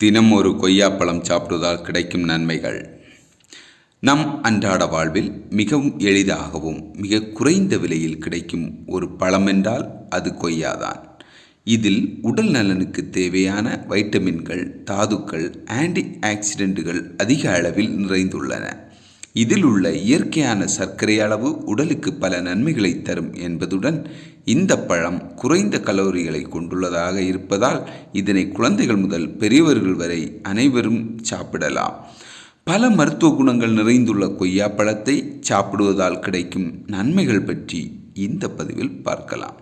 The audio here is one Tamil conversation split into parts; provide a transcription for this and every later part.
தினம் ஒரு கொய்யாப்பழம் சாப்பிடுவதால் கிடைக்கும் நன்மைகள். நம் அன்றாட வாழ்வில் மிகவும் எளிதாகவும் மிக குறைந்த விலையில் கிடைக்கும் ஒரு பழம் என்றால் அது கொய்யாதான். இதில் உடல் நலனுக்கு தேவையான வைட்டமின்கள் தாதுக்கள் ஆன்டி ஆக்சிடென்ட்டுகள் அதிக அளவில் நிறைந்துள்ளன. இதில் உள்ள இயற்கையான சர்க்கரை அளவு உடலுக்கு பல நன்மைகளை தரும் என்பதுடன் இந்த பழம் குறைந்த கலோரிகளை கொண்டுள்ளதாக இருப்பதால் இதனை குழந்தைகள் முதல் பெரியவர்கள் வரை அனைவரும் சாப்பிடலாம். பல மருத்துவ குணங்கள் நிறைந்துள்ள கொய்யா பழத்தை சாப்பிடுவதால் கிடைக்கும் நன்மைகள் பற்றி இந்த பதிவில் பார்க்கலாம்.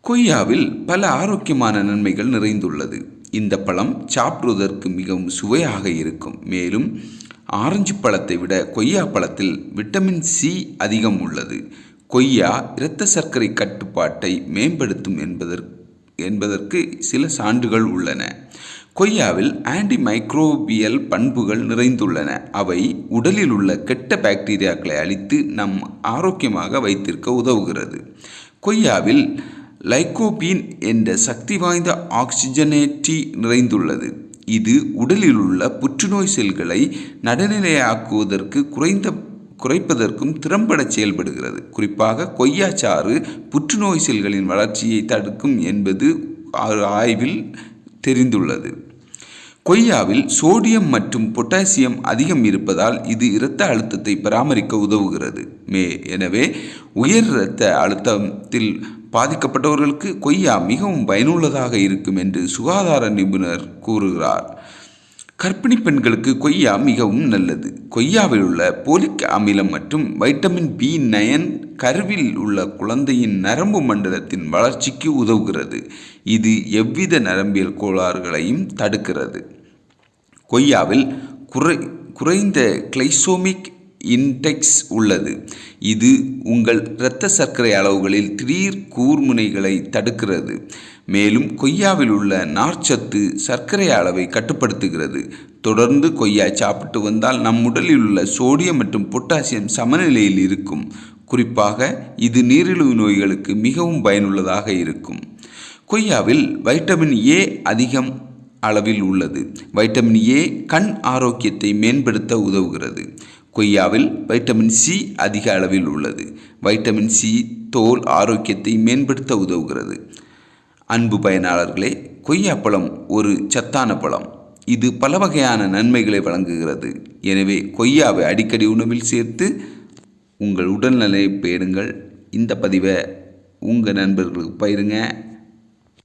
கொய்யாவில் பல ஆரோக்கியமான நன்மைகள் நிறைந்துள்ளது. இந்த பழம் சாப்பிடுவதற்கு மிகவும் சுவையாக இருக்கும். மேலும் ஆரஞ்சு பழத்தை விட கொய்யா பழத்தில் விட்டமின் சி அதிகம் உள்ளது. கொய்யா இரத்த சர்க்கரை கட்டுப்பாட்டை மேம்படுத்தும் என்பதற்கு என்பதற்கு சில சான்றுகள் உள்ளன. கொய்யாவில் ஆன்டி மைக்ரோபியல் பண்புகள் நிறைந்துள்ளன. அவை உடலில் உள்ள கெட்ட பாக்டீரியாக்களை அழித்து நம் ஆரோக்கியமாக வைத்திருக்க உதவுகிறது. கொய்யாவில் லைகோபீன் என்ற சக்தி வாய்ந்த ஆக்சிஜனேட்டி நிறைந்துள்ளது. இது உடலில் உள்ள புற்றுநோய் செல்களை நடுநிலையாக்குவதற்கு குறைந்த குறைப்பதற்கும் திறம்பட செயல்படுகிறது. குறிப்பாக கொய்யாச்சாறு புற்றுநோய் செல்களின் வளர்ச்சியை தடுக்கும் என்பது ஆய்வில் தெரிந்துள்ளது. கொய்யாவில் சோடியம் மற்றும் பொட்டாசியம் அதிகம் இருப்பதால் இது இரத்த அழுத்தத்தை பராமரிக்க உதவுகிறது. மே எனவே உயர் இரத்த அழுத்தத்தில் பாதிக்கப்பட்டவர்களுக்கு கொய்யா மிகவும் பயனுள்ளதாக இருக்கும் என்று சுகாதார நிபுணர் கூறுகிறார். கர்ப்பிணி பெண்களுக்கு கொய்யா மிகவும் நல்லது. கொய்யாவில் உள்ள போலிக் அமிலம் மற்றும் வைட்டமின் பி நயன் கருவில் உள்ள குழந்தையின் நரம்பு மண்டலத்தின் வளர்ச்சிக்கு உதவுகிறது. இது எவ்வித நரம்பியல் கோளாறுகளையும் தடுக்கிறது. கொய்யாவில் குறை குறைந்த கிளைசோமிக் இன்டெக்ஸ் உள்ளது. இது உங்கள் இரத்த சர்க்கரை அளவுகளில் திடீர் கூர்முனைகளை தடுக்கிறது. மேலும் கொய்யாவில் உள்ள நார்ச்சத்து சர்க்கரை அளவை கட்டுப்படுத்துகிறது. தொடர்ந்து கொய்யா சாப்பிட்டு வந்தால் நம் உடலில் உள்ள சோடியம் மற்றும் பொட்டாசியம் சமநிலையில் இருக்கும். குறிப்பாக இது நீரிழிவு நோய்களுக்கு மிகவும் பயனுள்ளதாக இருக்கும். கொய்யாவில் வைட்டமின் ஏ அதிகம் அளவில் உள்ளது. வைட்டமின் ஏ கண் ஆரோக்கியத்தை மேம்படுத்த உதவுகிறது. கொய்யாவில் வைட்டமின் சி அதிக அளவில் உள்ளது. வைட்டமின் சி தோல் ஆரோக்கியத்தை மேம்படுத்த உதவுகிறது. அன்பு பயனாளர்களே கொய்யாப்பழம் ஒரு சத்தான பழம். இது பல வகையான நன்மைகளை வழங்குகிறது. எனவே கொய்யாவை அடிக்கடி உணவில் சேர்த்து உங்கள் உடல்நிலையை பேணுங்கள். இந்த பதிவை உங்கள் நண்பர்களுக்கு பயிருங்க